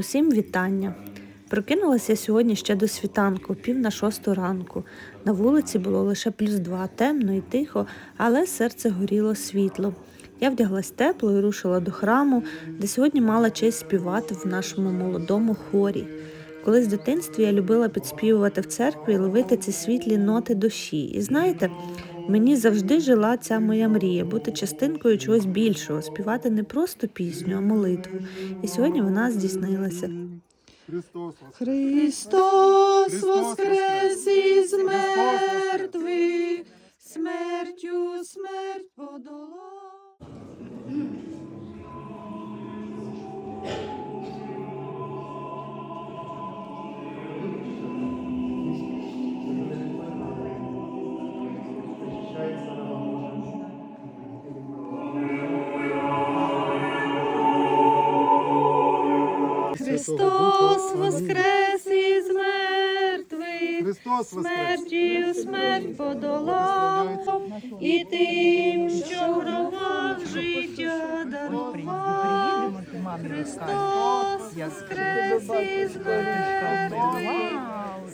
Усім вітання. Прокинулася сьогодні ще до світанку, пів на шосту ранку. На вулиці було лише плюс два, темно і тихо, але серце горіло світло. Я вдяглась тепло і рушила до храму, де сьогодні мала честь співати в нашому молодому хорі. Колись в дитинстві я любила підспівувати в церкві і ловити ці світлі ноти душі. І знаєте, мені завжди жила ця моя мрія бути частинкою чогось більшого, співати не просто пісню, а молитву. І сьогодні вона здійснилася. Христос воскрес! Христос воскрес воскрес! із Христос воскрес із мертвих, Христос воскрес! смерть подолав, і тим, що в гробах життя дарував. Христос воскрес із мертвих,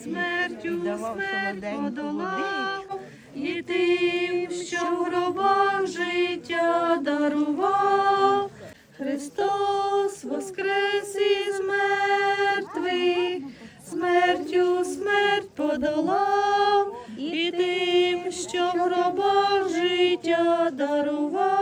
смертю смерть подолав, і тим, що в гробах життя дарував. Христос воскрес із мертвих, смертю смерть подолав, і тим, що в життя дарував.